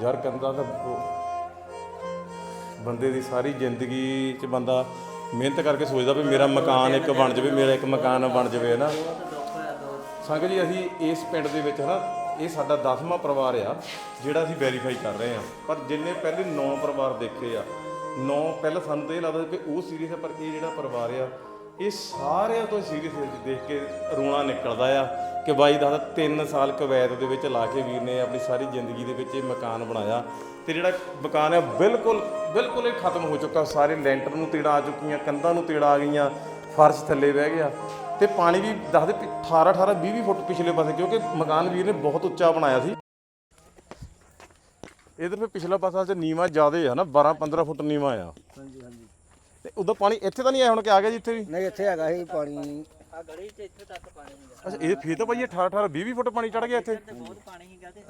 ਯਾਰ ਕੰਦਾ ਤਾਂ ਬੰਦੇ ਦੀ ਸਾਰੀ ਜ਼ਿੰਦਗੀ 'ਚ ਬੰਦਾ ਮਿਹਨਤ ਕਰਕੇ ਸੋਚਦਾ ਵੀ ਮੇਰਾ ਮਕਾਨ ਇੱਕ ਬਣ ਜਾਵੇ, ਮੇਰਾ ਇੱਕ ਮਕਾਨ ਬਣ ਜਾਵੇ ਨਾ ਸੰਗਤ ਜੀ, ਅਸੀਂ ਇਸ ਪਿੰਡ ਦੇ ਵਿੱਚ ਨਾ ਇਹ ਸਾਡਾ 10ਵਾਂ ਪਰਿਵਾਰ ਆ, ਜਿਹੜਾ ਅਸੀਂ ਵੈਰੀਫਾਈ ਕਰ ਰਹੇ ਆ ਪਰ ਜਿੰਨੇ ਪਹਿਲੇ 9 ਪਰਿਵਾਰ ਦੇਖੇ ਆ 9 ਪਹਿਲਾਂ ਸਾਨੂੰ ਤਾਂ ਇਹ ਲੱਗਦਾ ਕਿ ਉਹ ਸੀਰੀਅਸ ਹੈ ਪਰ ਇਹ ਜਿਹੜਾ ਪਰਿਵਾਰ ਆ ਇਹ ਸਾਰਿਆਂ ਤੋਂ ਸੀਰੀਅਸ ਦੇਖ ਕੇ ਰੋਣਾ ਨਿਕਲਦਾ ਆ ਕਿ ਬਾਈ ਦਾ 3 ਸਾਲ ਕਵੈਤ ਦੇ ਵਿੱਚ ਲਾ ਕੇ ਵੀਰ ਨੇ ਆਪਣੀ ਸਾਰੀ ਜ਼ਿੰਦਗੀ ਦੇ ਵਿੱਚ ਇਹ ਮਕਾਨ ਬਣਾਇਆ ਤੇ ਜਿਹੜਾ ਮਕਾਨ ਆ ਬਿਲਕੁਲ ਬਿਲਕੁਲ ਇਹ ਖਤਮ ਹੋ ਚੁੱਕਾ, ਸਾਰੇ ਲੈਂਟਰ ਨੂੰ ਤੀੜਾ ਆ ਚੁੱਕੀਆਂ, ਕੰਧਾਂ ਨੂੰ ਤੀੜਾ ਆ ਗਈਆਂ, ਫਰਸ਼ ਥੱਲੇ ਬਹਿ ਗਿਆ ਤੇ ਪਾਣੀ ਵੀ ਦੱਸਦੇ 18 18 20 20 ਫੁੱਟ ਪਿਛਲੇ ਪਾਸੇ, ਕਿਉਂਕਿ ਮਕਾਨ ਵੀਰ ਨੇ ਬਹੁਤ ਉੱਚਾ ਬਣਾਇਆ ਸੀ। ਇਧਰ ਫਿਰ ਪਿਛਲਾ ਪਾਸਾ ਚ ਨੀਵਾ ਜ਼ਿਆਦਾ ਆ ਨਾ 12 15 ਫੁੱਟ ਨੀਵਾ ਆ। ਹਾਂਜੀ ਹਾਂਜੀ। ਤੇ ਉਦੋਂ ਪਾਣੀ ਇੱਥੇ ਤਾਂ ਨਹੀਂ ਆਇਆ ਹੁਣ ਕਿ ਆ ਗਿਆ ਜੀ ਇੱਥੇ ਵੀ? ਨਹੀਂ ਇੱਥੇ ਹੈਗਾ ਸੀ ਪਾਣੀ। ਆ ਗਲੀ 'ਚ ਇੱਥੇ ਤੱਕ ਪਾਣੀ ਅੱਛਾ ਇਹ ਫੇਰ ਤਾਂ ਭਾਈ 18 18 20 20 ਫੁੱਟ ਪਾਣੀ ਚੜ ਗਿਆ ਇੱਥੇ। ਤੇ ਬਹੁਤ ਪਾਣੀ ਸੀਗਾ ਤੇ।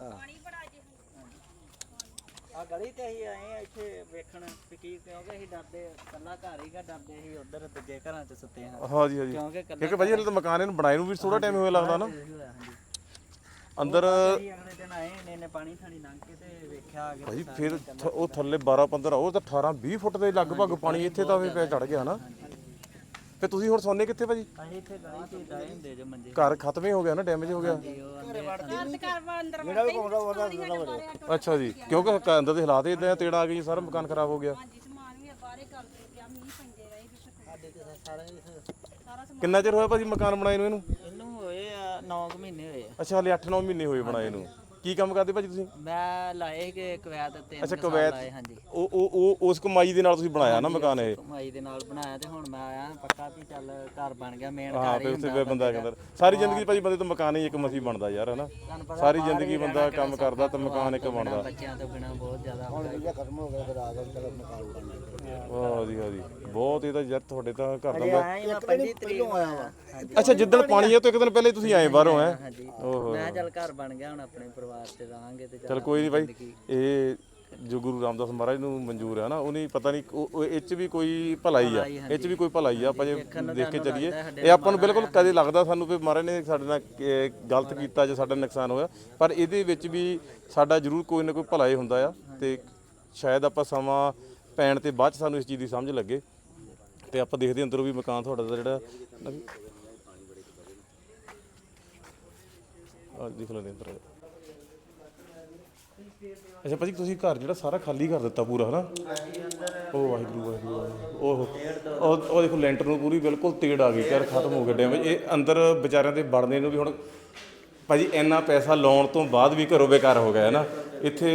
ਆ ਗਲੀ ਤੇ ਅਸੀਂ ਆਏ ਆ ਇੱਥੇ ਵੇਖਣ ਵੀ ਕੀ ਕਿਉਂਕਿ ਅਸੀਂ ਡਰਦੇ ਕੱਲਾ ਘਰ ਹੀਗਾ ਡਰਦੇ ਅਸੀਂ ਉਧਰ ਦੂਜੇ ਘਰਾਂ 'ਚ ਸੁੱਤੇ ਹਾਂ ਹਾਂ ਜੀ ਹਾਂ ਜੀ। ਕਿਉਂਕਿ ਕੱਲਾ ਕਿਉਂਕਿ ਭਾਈ ਹਲੇ ਤਾਂ ਮਕਾਨ ਇਹਨੂੰ ਬਣਾਏ ਨੂੰ ਵੀ ਥੋੜਾ ਟਾਈਮ ਹੋਇਆ ਲੱਗਦਾ ਨਾ। ਹਾਂਜੀ। ਅੰਦਰ ਅਗਲੇ ਦਿਨ ਆਏ ਨੇ ਨੇ ਪਾਣੀ ਥਾਣੀ ਲੰਘ ਕੇ ਤੇ ਵੇਖਿਆ ਆ ਭਾਈ ਫਿਰ ਥ- ਉਹ ਥੱਲੇ 12 15 ਉਹ ਤਾਂ 18 20 ਫੁੱਟ ਦੇ ਲਗਭਗ ਪਾਣੀ ਇੱਥੇ ਤਾਂ ਵੀ ਪੈ ਚੜ ਗਿਆ ਨਾ ਤੇ ਤੁਸੀਂ ਹੁਣ ਸੌਂਦੇ ਕਿੱਥੇ ਭਾਜੀ? ਅਸੀਂ ਇੱਥੇ ਗਲੀ 'ਚ ਹੀ ਡਾਏ ਹੁੰਦੇ ਜੋ ਮੰਜੇ ਘਰ ਖਤਮ ਹੀ ਹੋ ਗਿਆ ਨਾ ਡੈਮੇਜ ਹੋ ਗਿਆ? ਉਹ ਅੰਦਰ ਜਿਹੜਾ ਵੀ ਉਹਦਾ ਉਹਦਾ ਵੜੇ ਅੱਛਾ ਜੀ ਕਿਉਂਕਿ ਅੰਦਰ ਦੇ ਹਾਲਾਤ ਇਦਾਂ ਤੇੜਾ ਆ ਗਈ ਸਾਰਾ ਮਕਾਨ ਖਰਾਬ ਹੋ ਗਿਆ। ਹਾਂਜੀ ਸਮਾਨ ਵੀ ਬਾਹਰੇ ਕਰ ਦਿੱਤੇ ਆ ਮੀਂਹ ਪੈਂਦੇ। ਕਿੰਨਾ ਚਿਰ ਹੋਇਆ ਭਾਜੀ ਮਕਾਨ ਬਣਾਏ ਨੂੰ ਇਹਨੂੰ? ਇਹਨੂੰ ਹੋਏ ਆ 9 ਮਹੀਨੇ ਹੋਏ ਆ। ਅੱਛਾ ਹਲੇ 8-9 ਮਹੀਨੇ ਹੋਏ ਬਣਾਏ ਨੂੰ। ਕੀ ਕੰਮ ਕਰਦੇ ਭਾਜੀ ਤੁਸੀਂ? ਮੈਂ ਲਾਏ ਕਿ ਕਵੈਤ ਤੇ ਅੱਛਾ ਕਵੈਤ ਲਾਏ ਹਾਂਜੀ। ਉਹ ਉਹ ਉਹ ਉਸ ਕਮਾਈ ਦੇ ਨਾਲ ਤੁਸੀਂ ਬਣਾਇਆ ਨਾ ਮਕਾਨ ਇਹ? ਕਮਾਈ ਦੇ ਨਾਲ ਬਣਾਇਆ ਤੇ ਹੁਣ ਮੈਂ ਆਇਆ ਪੱਕਾ ਵੀ ਚੱਲ ਘਰ ਬਣ ਗਿਆ ਮੇਨ ਘਰ ਹੀ ਹੁੰਦਾ ਫਿਰ ਬੰਦਾ ਕਹਿੰਦਾ ਸਾਰੀ ਜ਼ਿੰਦਗੀ ਭਾਜੀ ਬੰਦੇ ਤੋਂ ਮਕਾਨ ਹੀ ਇੱਕ ਮਸੀ ਬਣਦਾ ਯਾਰ ਹਨਾ? ਸਾਰੀ ਜ਼ਿੰਦਗੀ ਵੀ ਬੰਦਾ ਕੰਮ ਕਰਦਾ ਤੇ ਮਕਾਨ ਇੱਕ ਬਣਦਾ। ਬੱਚਿਆਂ ਤੋਂ ਬਿਨਾ ਬਹੁਤ ਜ਼ਿਆਦਾ ਹੁਣ ਵੀਜ਼ਾ ਖਤਮ ਹੋ ਗਿਆ ਫਿਰ ਆ ਗਿਆ ਚਲੋ ਮਕਾਨ ਬਣਨਾ ਵਾਹ ਜੀ ਵਾਹ ਜੀ। ਬਹੁਤ ਇਹ ਤਾਂ ਯਾਰ ਤੁਹਾਡੇ ਤਾਂ ਘਰ ਦਾ ਆਇਆ ਮੈਂ ਪੰਜੀ ਤਰੀਕ ਨੂੰ ਆਇਆ ਵਾ। ਅੱਛਾ ਜਿੱਦਣ ਪਾਣੀ ਹੈ ਤੋਂ ਇੱਕ ਦਿਨ ਪਹਿਲੇ ਤੁਸੀਂ ਆਏ ਬਾਹਰੋਂ ਹੈ? ਹਾਂਜੀ। ਓਹੋ। ਮੈਂ ਚੱਲ ਘਰ ਬਣ ਗਿਆ ਹੁਣ ਆਪਣੇ ਪਰਿਵਾਰ ਤੇ ਰਹਾਂਗੇ ਤੇ ਚਲ ਕੋਈ ਨਹੀਂ ਭਾਈ ਇਹ ਜੋ ਗੁਰੂ ਰਾਮਦਾਸ ਮਹਾਰਾਜ ਨੂੰ ਮਨਜ਼ੂਰ ਹੈ ਨਾ ਉਹਨੇ ਪਤਾ ਨਹੀਂ ਉਹ ਉਹ ਇਹ ਚ ਵੀ ਕੋਈ ਭਲਾਈ ਆ ਇਹ ਚ ਵੀ ਕੋਈ ਭਲਾਈ ਆ ਆਪਾਂ ਜੇ ਦੇਖ ਕੇ ਚੱਲੀਏ। ਇਹ ਆਪਾਂ ਨੂੰ ਬਿਲਕੁਲ ਕਦੇ ਲੱਗਦਾ ਸਾਨੂੰ ਵੀ ਮਹਾਰਾਜ ਨੇ ਸਾਡੇ ਨਾਲ ਗਲਤ ਕੀਤਾ ਜਾਂ ਸਾਡਾ ਨੁਕਸਾਨ ਹੋਇਆ ਪਰ ਇਹਦੇ ਵਿੱਚ ਵੀ ਸਾਡਾ ਜ਼ਰੂਰ ਕੋਈ ਨਾ ਕੋਈ ਭਲਾਈ ਹੁੰਦਾ ਆ ਤੇ ਸ਼ਾਇਦ ਆਪਾਂ ਸਮਾਂ ਪੈਣ ਤੇ ਬਾਅਦ ਚ ਸਾਨੂੰ ਇਸ ਚੀਜ਼ ਦੀ ਸਮਝ ਲੱਗੇ ਤੇ ਆਪਾਂ ਦੇਖਦੇ ਅੰਦਰੋਂ ਵੀ ਮਕਾਨ ਤੁਹਾਡਾ ਦਾ ਜਿਹੜਾ ਆ ਦੇਖ ਲੈਂਦੇ ਅੰਦਰ ਅੱਛਾ ਭਾਜੀ, ਤੁਸੀਂ ਘਰ ਜਿਹੜਾ ਸਾਰਾ ਖਾਲੀ ਕਰ ਦਿੱਤਾ ਪੂਰਾ, ਹਨਾ? ਉਹ ਵਾਹਿਗੁਰੂ ਵਾਹਿਗੁਰੂ ਵਾਹਿਗੁਰੂ। ਉਹ ਉਹ ਉਹ ਦੇਖੋ, ਲੈਂਟਰ ਨੂੰ ਪੂਰੀ ਬਿਲਕੁਲ ਤੇੜ ਆ ਗਈ ਯਾਰ ਖਤਮ ਹੋ ਗਿਆ ਡੈਮੇਜ ਇਹ ਅੰਦਰ ਵਿਚਾਰਿਆਂ ਦੇ ਵੜਨੇ ਨੂੰ ਵੀ ਹੁਣ ਭਾਜੀ, ਇੰਨਾ ਪੈਸਾ ਲਾਉਣ ਤੋਂ ਬਾਅਦ ਵੀ ਘਰੋਂ ਬੇਕਾਰ ਹੋ ਗਿਆ ਹੈ ਨਾ ਇੱਥੇ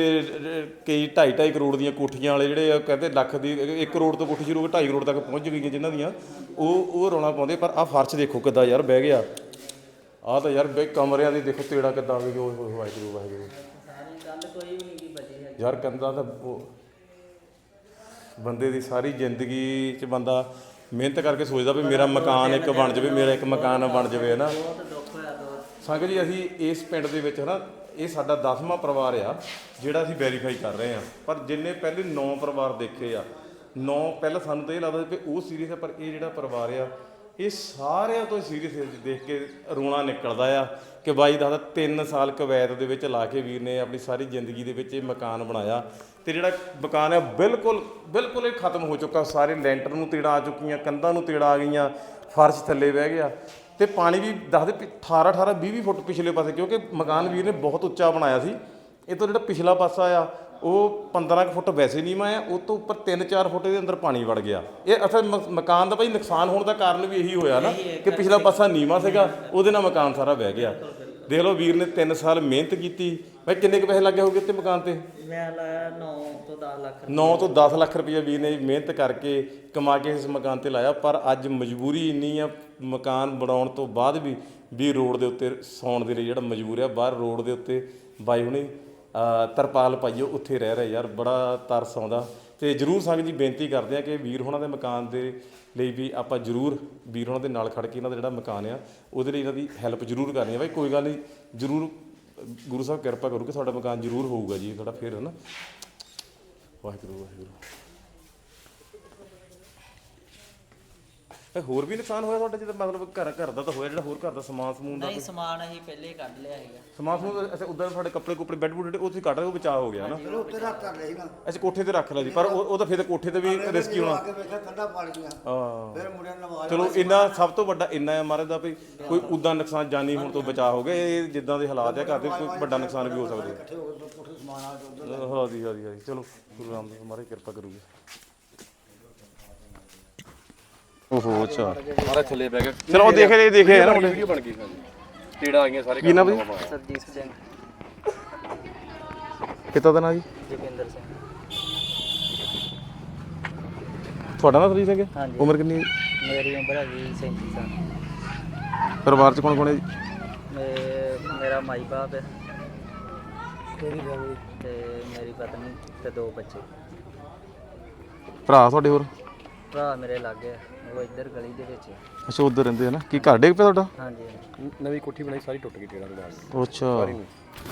ਕਈ 2.5 2.5 ਕਰੋੜ ਦੀਆਂ ਕੋਠੀਆਂ ਵਾਲੇ ਜਿਹੜੇ ਆ ਕਹਿੰਦੇ ਲੱਖ ਦੀ 1 ਕਰੋੜ ਤੋਂ ਕੋਠੀ ਸ਼ੁਰੂ ਹੋ ਕੇ 2.5 ਕਰੋੜ ਤੱਕ ਪਹੁੰਚ ਗਈਆਂ ਜਿਨ੍ਹਾਂ ਦੀਆਂ, ਉਹ ਉਹ ਰੌਲਾ ਪਾਉਂਦੇ ਪਰ ਆਹ ਫਰਸ਼ ਦੇਖੋ ਕਿੱਦਾਂ ਯਾਰ ਬਹਿ ਗਿਆ। ਆਹ ਤਾਂ ਯਾਰ ਬੇ ਕਮਰਿਆਂ ਦੀ ਦੇਖੋ ਤੇੜਾ ਕਿੱਦਾਂ ਆ ਗਈ ਹੋਏ, ਵਾਹਿਗੁਰੂ ਵਾਹਿਗੁਰੂ। ਸਾਰੀ ਗੱਲ ਕੋਈ ਵੀ ਨਹੀਂ ਕੀ ਬਚੀ ਹੈ ਯਾਰ ਕੰਦਾ ਤਾਂ ਉਹ ਬੰਦੇ ਦੀ ਸਾਰੀ ਜ਼ਿੰਦਗੀ 'ਚ ਬੰਦਾ ਮਿਹਨਤ ਕਰਕੇ ਸੋਚਦਾ ਵੀ ਮੇਰਾ ਮਕਾਨ ਇੱਕ ਬਣ ਜਾਵੇ, ਮੇਰਾ ਇੱਕ ਮਕਾਨ ਬਣ ਜਾਵੇ ਹੈ ਨਾ ਬਹੁਤ ਸੰਗਤ ਜੀ, ਅਸੀਂ ਇਸ ਪਿੰਡ ਦੇ ਵਿੱਚ ਹਨਾ ਇਹ ਸਾਡਾ 10ਵਾਂ ਪਰਿਵਾਰ ਆ, ਜਿਹੜਾ ਅਸੀਂ ਵੈਰੀਫਾਈ ਕਰ ਰਹੇ ਆ। ਪਰ ਜਿੰਨੇ ਪਹਿਲੇ 9 ਪਰਿਵਾਰ ਦੇਖੇ ਆ 9 ਪਹਿਲਾਂ ਸਾਨੂੰ ਤਾਂ ਇਹ ਲੱਗਦਾ ਸੀ ਕਿ ਉਹ ਸੀਰੀਅਸ ਆ, ਪਰ ਇਹ ਜਿਹੜਾ ਪਰਿਵਾਰ ਆ, ਇਹ ਸਾਰਿਆਂ ਤੋਂ ਸੀਰੀਅਸ ਦੇਖ ਕੇ ਰੋਣਾ ਨਿਕਲਦਾ ਆ ਕਿ ਬਾਈ ਦਾ 3 ਸਾਲ ਕਵੈਤ ਦੇ ਵਿੱਚ ਲਾ ਕੇ ਵੀਰ ਨੇ ਆਪਣੀ ਸਾਰੀ ਜ਼ਿੰਦਗੀ ਦੇ ਵਿੱਚ ਇਹ ਮਕਾਨ ਬਣਾਇਆ। ਤੇ ਜਿਹੜਾ ਮਕਾਨ ਆ, ਬਿਲਕੁਲ ਬਿਲਕੁਲ ਇਹ ਖਤਮ ਹੋ ਚੁੱਕਾ। ਸਾਰੇ ਲੈਂਟਰ ਨੂੰ ਤੀੜਾ ਆ ਚੁੱਕੀਆਂ, ਕੰਧਾਂ ਨੂੰ ਤੀੜਾ ਆ ਗਈਆਂ, ਫਰਸ਼ ਥੱਲੇ ਬਹਿ ਗਿਆ। ਤੇ ਪਾਣੀ ਵੀ ਦੱਸਦੇ 18 18 20 20 ਫੁੱਟ ਪਿਛਲੇ ਪਾਸੇ ਕਿਉਂਕਿ ਮਕਾਨ ਵੀਰ ਨੇ ਬਹੁਤ ਉੱਚਾ ਬਣਾਇਆ ਸੀ। ਇਹ ਤੋਂ ਜਿਹੜਾ ਪਿਛਲਾ ਪਾਸਾ ਆ ਉਹ 15 ਕੁ ਫੁੱਟ ਵੈਸੇ ਨਹੀਂ ਮੈਂ ਉਹ ਤੋਂ ਉੱਪਰ 3-4 ਫੁੱਟ ਦੇ ਅੰਦਰ ਪਾਣੀ ਵੜ ਗਿਆ। ਇਹ ਅਸਲ ਮ- ਮਕਾਨ ਦਾ ਭਾਈ ਨੁਕਸਾਨ ਹੋਣ ਦਾ ਕਾਰਨ ਵੀ ਇਹੀ ਹੋਇਆ ਨਾ ਕਿ ਪਿਛਲਾ ਪਾਸਾ ਨੀਵਾ ਸੀਗਾ ਉਹਦੇ ਨਾਲ ਮਕਾਨ ਸਾਰਾ ਵਹਿ ਗਿਆ। ਦੇਖ ਲਓ ਵੀਰ ਨੇ 3 ਸਾਲ ਮਿਹਨਤ ਕੀਤੀ। ਭਾਈ ਕਿੰਨੇ ਕੁ ਪੈਸੇ ਲੱਗੇ ਹੋਗੇ ਤੇ ਮਕਾਨ ਤੇ? ਮੈਂ ਲਾਇਆ 9 ਤੋਂ 10 ਲੱਖ 9 ਤੋਂ 10 ਲੱਖ ਰੁਪਏ ਵੀਰ ਨੇ ਮਿਹਨਤ ਕਰਕੇ ਕਮਾ ਕੇ ਇਸ ਮਕਾਨ ਤੇ ਲਾਇਆ। ਪਰ ਅੱਜ ਮਜਬੂਰੀ ਇੰਨੀ ਆ ਮਕਾਨ ਬਣਾਉਣ ਤੋਂ ਬਾਅਦ ਵੀ ਵੀ ਰੋਡ ਦੇ ਉੱਤੇ ਸੌਣ ਦੇ ਲਈ ਜਿਹੜਾ ਮਜਬੂਰ ਆ ਬਾਹਰ ਰੋਡ ਦੇ ਉੱਤੇ ਬਾਈ ਹੁਣੀ ਤਰਪਾਲ ਪਾਈਓ ਉੱਥੇ ਰਹਿ ਰਹੇ ਯਾਰ ਬੜਾ ਤਰਸ ਆਉਂਦਾ। ਤੇ ਜਰੂਰ ਸੰਗਤ ਜੀ ਬੇਨਤੀ ਕਰਦੇ ਆ ਕਿ ਵੀਰ ਹੋਣਾ ਦੇ ਮਕਾਨ ਦੇ ਲਈ ਵੀ ਆਪਾਂ ਜਰੂਰ ਵੀਰ ਹੋਣਾ ਦੇ ਨਾਲ ਖੜ ਕੇ ਇਹਨਾਂ ਦਾ ਜਿਹੜਾ ਮਕਾਨ ਆ, ਉਹਦੇ ਲਈ ਇਹਨਾਂ ਦੀ ਹੈਲਪ ਜਰੂਰ ਕਰਨੀ ਆ। ਬਾਈ, ਕੋਈ ਗੱਲ ਨਹੀਂ, ਜਰੂਰ, ਗੁਰੂ ਸਾਹਿਬ ਕਿਰਪਾ ਕਰੂ ਕਿ ਤੁਹਾਡਾ ਮਕਾਨ ਜਰੂਰ ਹੋਊਗਾ ਜੀ ਤੁਹਾਡਾ ਫਿਰ ਹਨਾ। ਵਾਹਿਗੁਰੂ ਵਾਹਿਗੁਰੂ। ਇਹ ਹੋਰ ਵੀ ਨੁਕਸਾਨ ਹੋਇਆ ਤੁਹਾਡਾ ਜਿਹਦਾ ਮਤਲਬ ਘਰ ਘਰ ਦਾ ਤਾਂ ਹੋਇਆ ਜਿਹੜਾ ਹੋਰ ਘਰ ਦਾ ਸਮਾਨ ਸਮੂਨ ਦਾ ਨਹੀਂ ਸਮਾਨ ਅਸੀਂ ਪਹਿਲੇ ਹੀ ਕੱਢ ਲਿਆ ਸੀਗਾ। ਸਮਾਨ ਸਮੂਨ ਅੱਛਾ ਉਧਰ ਸਾਡੇ ਕੱਪੜੇ ਕੁਪੜੇ ਬੈੱਡ ਬੁੱਡ ਉਹ ਤੁਸੀਂ ਕੱਢ ਰਹੇ ਉਹ ਬਚਾਅ ਹੋ ਗਿਆ ਨਾ? ਚਲੋ ਉੱਤੇ ਰੱਖ ਕਰ ਲਈ ਨਾ ਅੱਛਾ ਕੋਠੇ ਤੇ ਰੱਖ ਲਿਆ ਜੀ ਪਰ ਉਹ ਉਹ ਤਾਂ ਫਿਰ ਕੋਠੇ ਤੇ ਵੀ ਰਿਸਕੀ ਹੋਣਾ। ਆ ਕੇ ਵੇਖਿਆ ਠੰਡਾ ਪਾਣੀ ਗਿਆ ਹਾਂ। ਫਿਰ ਮੁੰਡਿਆਂ ਨੇ ਆਵਾਜ਼ ਚਲੋ ਇੰਨਾ ਸਭ ਤੋਂ ਵੱਡਾ ਇੰਨਾ ਹੈ ਮਹਾਰਾਜ ਦਾ ਵੀ ਕੋਈ ਉਦਾਂ ਨੁਕਸਾਨ ਜਾਨੀ ਹੋਣ ਤੋਂ ਬਚਾਅ ਹੋ ਗਿਆ ਇਹ ਜਿੱਦਾਂ ਦੇ ਹਾਲਾਤ ਹੈ ਘਰ ਦੇ ਕੋਈ ਵੱਡਾ ਨੁਕਸਾਨ ਵੀ ਹੋ ਸਕਦਾ। ਇਕੱਠੇ ਹੋ ਗਏ ਕੋਠੇ ਸਮਾਨ ਆ ਕੇ ਉੱਧਰ ਹਾਂ ਜੀ ਹਾਂ ਜੀ ਹਾਂ ਜੀ। ਚਲੋ ਗੁਰੂ ਰਾਮਦਾਸ ਮਹਾਰਾਜ ਕਿਰਪਾ ਕਰੂਗੇ। ਓਹੋ ਅੱਛਾ। ਮਾਰਾ ਥੱਲੇ ਬਹਿ ਗਿਆ ਚਲੋ ਉਹ ਦੇਖੇ ਦੇਖੇ ਹੈ ਨਾ ਵੀਡੀਓ ਬਣ ਗਈ ਹਾਂਜੀ ਟੇੜਾ ਆ ਗਈਆਂ ਸਾਰੇ ਕੀ ਨਾ ਬਈ ਸਰਜੀਤ ਸਿੰਘ। ਪਿਤਾ ਦਾ ਨਾਂ ਜੀ? ਜੋਗਿੰਦਰ ਸਿੰਘ। ਤੁਹਾਡਾ ਨਾਂ ਸਰਜੀਤ ਸਿੰਘ ਹੈ? ਹਾਂਜੀ। ਉਮਰ ਕਿੰਨੀ ਹੈ ਜੀ? ਮੇਰੀ ਉਮਰ ਹੈਗੀ 37 ਸਾਲ। ਪਰਿਵਾਰ ਚ ਕੌਣ ਕੌਣ ਹੈ ਜੀ? ਮੇ- ਮੇਰਾ ਮਾਈ ਬਾਪ ਹੈ? ਤੇ ਮੇਰੀ ਪਤਨੀ ਤੇ ਦੋ ਬੱਚੇ। ਭਰਾ ਤੁਹਾਡੇ ਹੋਰ? ਭਰਾ ਮੇਰੇ ਲਾਗੇ ਆ, ਉਹ ਇੱਧਰ ਗਲੀ ਦੇ ਵਿੱਚ। ਅੱਛਾ ਉਧਰ ਰਹਿੰਦੇ ਆ ਨਾ? ਕੀ ਘਰ ਡੇਗ ਪਿਆ ਤੁਹਾਡਾ? ਹਾਂਜੀ ਨਵੀਂ ਕੋਠੀ ਬਣਾਈ ਸਾਰੀ ਟੁੱਟ ਗਈ ਟੇੜਾ ਦੇ। ਨਾਲ ਅੱਛਾ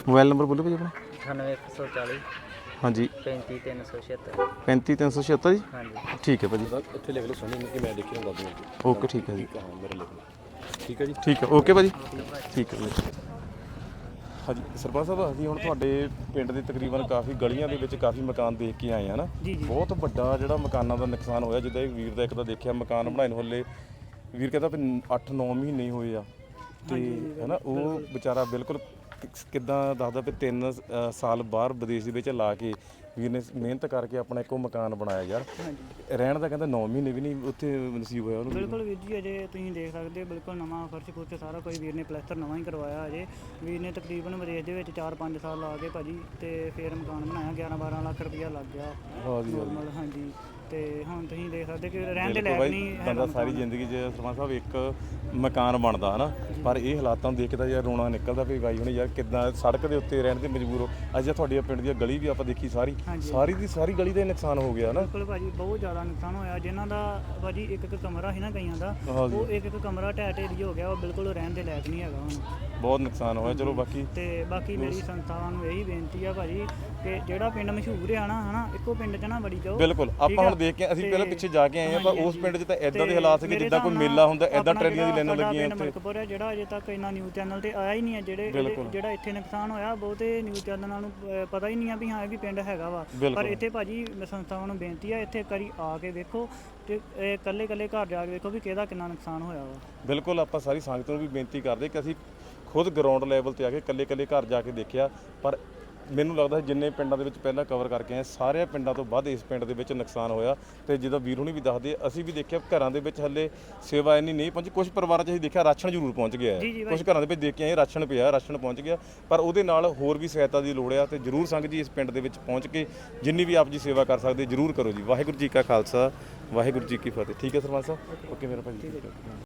ਮੋਬਾਈਲ ਨੰਬਰ ਬੋਲੋ ਭਾਜੀ ਆਪਣਾ। 98140 ਹਾਂਜੀ। 35376 35376 ਜੀ? ਹਾਂਜੀ। ਠੀਕ ਹੈ ਭਾਜੀ। ਇੱਥੇ ਲਿਖ ਲਓ ਸੋਨੀ ਕਿ ਮੈਂ ਦੇਖਿਆ ਹੁੰਦਾ ਦੂਰ ਓਕੇ ਠੀਕ ਹੈ ਜੀ। ਹਾਂ ਮੇਰੇ ਲਿਖ ਲਓ। ਠੀਕ ਹੈ ਜੀ? ਠੀਕ ਹੈ ਓਕੇ ਭਾਜੀ। ਠੀਕ ਹੈ ਜੀ ਹਾਂਜੀ ਸਰਪੰਚ ਸਾਹਿਬ ਅਸੀਂ ਹੁਣ ਤੁਹਾਡੇ ਪਿੰਡ ਦੇ ਤਕਰੀਬਨ ਕਾਫੀ ਗਲੀਆਂ ਦੇ ਵਿੱਚ ਕਾਫੀ ਮਕਾਨ ਦੇਖ ਕੇ ਆਏ ਆ ਨਾ। ਬਹੁਤ ਵੱਡਾ ਜਿਹੜਾ ਮਕਾਨਾਂ ਦਾ ਨੁਕਸਾਨ ਹੋਇਆ ਜਿੱਦਾਂ ਇਹ ਵੀਰ ਦਾ ਇੱਕ ਤਾਂ ਦੇਖਿਆ ਮਕਾਨ ਬਣਾਏ ਨੂੰ ਹੱਲੇ। ਵੀਰ ਕਹਿੰਦਾ ਵੀ 8-9 ਮਹੀਨੇ ਹੀ ਹੋਏ ਆ। ਤੇ ਹਨਾ ਉਹ ਵਿਚਾਰਾ ਬਿਲਕੁਲ ਕਿ- ਕਿੱਦਾਂ ਦੱਸਦਾ ਵੀ 3 ਸਾਲ ਬਾਹਰ ਵਿਦੇਸ਼ ਦੇ ਵਿੱਚ ਲਾ ਕੇ ਵੀਰ ਨੇ ਮਿਹਨਤ ਕਰਕੇ ਆਪਣਾ ਇੱਕੋ ਮਕਾਨ ਬਣਾਇਆ ਯਾਰ। ਰਹਿਣ ਦਾ ਕਹਿੰਦਾ 9 ਮਹੀਨੇ ਵੀ ਨਹੀਂ ਉੱਥੇ ਨਸੀਬ ਹੋਇਆ ਉਹਨੂੰ। ਬਿਲਕੁਲ ਵੀਰ ਜੀ ਅਜੇ ਤੁਸੀਂ ਦੇਖ ਸਕਦੇ ਹੋ ਬਿਲਕੁਲ ਨਵਾਂ ਫਰਸ਼ ਫੁਰਸ਼ ਸਾਰਾ ਕੋਈ ਵੀਰ ਨੇ ਪਲਸਤਰ ਨਵਾਂ ਹੀ ਕਰਵਾਇਆ ਅਜੇ। ਵੀਰ ਨੇ ਤਕਰੀਬਨ ਵਿਦੇਸ਼ ਦੇ ਵਿੱਚ 4-5 ਸਾਲ ਲਾ ਕੇ ਭਾਜੀ ਤੇ ਫਿਰ ਮਕਾਨ ਬਣਾਇਆ 11-12 ਲੱਖ ਰੁਪਇਆ ਲੱਗ ਗਿਆ। ਹਾਂ ਜੀ ਨੋਰਮਲ ਹਾਂਜੀ। ਤੇ ਹੁਣ ਤੁਸੀਂ ਦੇਖ ਸਕਦੇ ਕਿ ਰਹਿਣ ਦੇ ਲਾਇਕ ਨਹੀਂ ਬੰਦਾ ਸਾਰੀ ਜ਼ਿੰਦਗੀ 'ਚ ਸਰਪੰਚ ਸਾਹਿਬ ਇੱਕ ਮਕਾਨ ਬਣਦਾ ਹਨਾ? ਪਰ ਇਹ ਹਾਲਾਤਾਂ ਨੂੰ ਦੇਖ ਕੇ ਤਾਂ ਯਾਰ ਰੋਣਾ ਨਿਕਲਦਾ ਵੀ ਬਾਈ ਹੁਣ ਯਾਰ ਕਿੱਦਾਂ ਸੜਕ ਦੇ ਉੱਤੇ ਰਹਿਣ ਦੇ ਮਜਬੂਰ ਹੋ। ਅੱਜ ਜੇ ਤੁਹਾਡੀ ਪਿੰਡ ਦੀ ਗਲੀ ਵੀ ਆਪਾਂ ਦੇਖੀ ਸਾਰੀ। ਸਾਰੀ ਦੀ ਸਾਰੀ ਗਲੀ ਦਾ ਨੁਕਸਾਨ ਹੋ ਗਿਆ ਨਾ ਬਿਲਕੁਲ ਭਾਜੀ ਬਹੁਤ ਜ਼ਿਆਦਾ ਨੁਕਸਾਨ ਹੋਇਆ। ਜਿਨ੍ਹਾਂ ਦਾ ਭਾਜੀ ਇੱਕ ਇੱਕ ਕਮਰਾ ਸੀ ਨਾ ਕਈਆਂ ਦਾ ਜੀ। ਉਹ ਇੱਕ ਇੱਕ ਕਮਰਾ ਢਹਿ ਢੇਰੀ ਹੋ ਗਿਆ ਉਹ ਬਿਲਕੁਲ ਰਹਿਣ ਦੇ ਲਾਇਕ ਨਹੀਂ ਹੈਗਾ ਹੁਣ। ਬਹੁਤ ਨੁਕਸਾਨ ਹੋਇਆ। ਚਲੋ ਬਾਕੀ ਤੇ ਬਾਕੀ ਮੇਰੀ ਸੰਸਥਾਵਾਂ ਨੂੰ ਇਹੀ ਬੇਨਤੀ ਆ ਭਾਜੀ ਕਿ ਜਿਹੜਾ ਪਿੰਡ ਮਸ਼ਹੂਰ ਆ ਨਾ ਹਨਾ ਇੱਕੋ ਪਿੰਡ 'ਚ ਨਾ ਵੜੀ ਜਾਓ ਬਿਲਕੁਲ ਆਪਾਂ ਆ? ਹੁਣ ਦੇਖ ਕੇ ਅਸੀਂ ਪਹਿਲਾਂ ਪਿੱਛੇ ਜਾ ਕੇ ਆਏ ਆ ਪਰ ਉਸ ਪਿੰਡ 'ਚ ਤਾਂ ਐਦਾਂ ਦੇ ਹਾਲਾਤ ਸੀਗੇ ਜਿੱਦਾਂ ਕੋਈ ਮੇਲਾ ਹੁੰਦਾ ਐਦਾਂ ਟਰੈਲੀਆਂ ਦੀ ਲਾਈਨਾਂ ਲੱਗੀਆਂ ਉੱਥੇ ਮਲਕਪੁਰ ਜਿਹੜਾ ਅਜੇ ਤੱਕ ਇੰਨਾ ਨਿਊਜ਼ ਚੈਨਲ ਤੇ ਆਇਆ ਹੀ ਨਹੀਂ ਹੈ ਜਿਹੜੇ। ਜਿਹੜਾ ਇੱਥੇ ਨੁਕਸਾਨ ਹੋਇਆ ਬਹੁਤੇ ਨਿਊਜ਼ ਚੈਨਲਾਂ ਨੂੰ ਪਤਾ ਹੀ ਨਹੀਂ ਆ ਵੀ ਹਾਂ ਇਹ ਵੀ ਪਿੰਡ ਹੈਗਾ ਵਾ ਪਰ। ਇੱਥੇ ਭਾਜੀ ਸੰਸਥਾਵਾਂ ਨੂੰ ਬੇਨਤੀ ਆ ਇੱਥੇ ਕਰੀ ਆ ਕੇ ਵੇਖੋ ਤੇ ਇਹ ਕੱਲੇ ਕੱਲੇ ਘਰ ਜਾ ਕੇ ਵੇਖੋ ਵੀ ਕਿਹਦਾ ਕਿੰਨਾ ਨੁਕਸਾਨ ਹੋਇਆ ਵਾ ਬਿਲਕੁਲ ਆਪਾਂ ਸਾਰੀ ਸੰਗਤ ਨੂੰ ਵੀ ਬੇਨਤੀ ਕਰਦੇ ਕਿ ਅਸੀਂ ਖੁਦ ਗਰਾਊਂਡ ਲੈਵਲ ਤੇ ਆ ਕੇ ਇਕੱਲੇ ਇਕੱਲੇ ਘਰ ਜਾ ਕੇ ਦੇਖਿਆ ਪਰ ਮੈਨੂੰ ਲੱਗਦਾ ਹੈ ਜਿੰਨੇ ਪਿੰਡਾਂ ਦੇ ਵਿੱਚ ਪਹਿਲਾਂ ਕਵਰ ਕਰਕੇ ਆਏ ਸਾਰੇ ਪਿੰਡਾਂ ਤੋਂ ਵੱਧ ਇਸ ਪਿੰਡ ਦੇ ਵਿੱਚ ਨੁਕਸਾਨ ਹੋਇਆ ਤੇ ਜਿਹਦਾ ਵੀਰ ਹੁਣੀ ਵੀ ਦੱਸਦੇ ਅਸੀਂ ਵੀ ਦੇਖਿਆ ਘਰਾਂ ਦੇ ਵਿੱਚ ਹੱਲੇ ਸੇਵਾ ਇੰਨੀ ਨਹੀਂ ਪਹੁੰਚੀ ਕੁਝ ਪਰਿਵਾਰਾਂ 'ਚ ਅਸੀਂ ਦੇਖਿਆ ਰਾਸ਼ਨ ਜ਼ਰੂਰ ਪਹੁੰਚ ਗਿਆ ਹੈ। ਕੁਝ ਘਰਾਂ ਦੇ ਵਿੱਚ ਦੇਖ ਕੇ ਆਏ ਰਾਸ਼ਨ ਪਿਆ ਰਾਸ਼ਨ ਪਹੁੰਚ ਗਿਆ ਪਰ ਉਹਦੇ ਨਾਲ ਹੋਰ ਵੀ ਸਹਾਇਤਾ ਦੀ ਲੋੜ ਆ ਤੇ ਜ਼ਰੂਰ ਸੰਗਤ ਜੀ ਇਸ ਪਿੰਡ ਦੇ ਵਿੱਚ ਪਹੁੰਚ ਕੇ ਜਿੰਨੀ ਵੀ ਆਪ ਜੀ ਸੇਵਾ ਕਰ ਸਕਦੇ ਜ਼ਰੂਰ ਕਰੋ ਜੀ। ਵਾਹਿਗੁਰੂ ਜੀ ਕਾ ਖਾਲਸਾ ਵਾਹਿਗੁਰੂ ਜੀ ਕੀ ਫਤਿਹ। ਠੀਕ ਹੈ ਸਰਪੰਚ ਸਾਹਿਬ? ਓਕੇ ਮੇਰਾ ਭਾਜੀ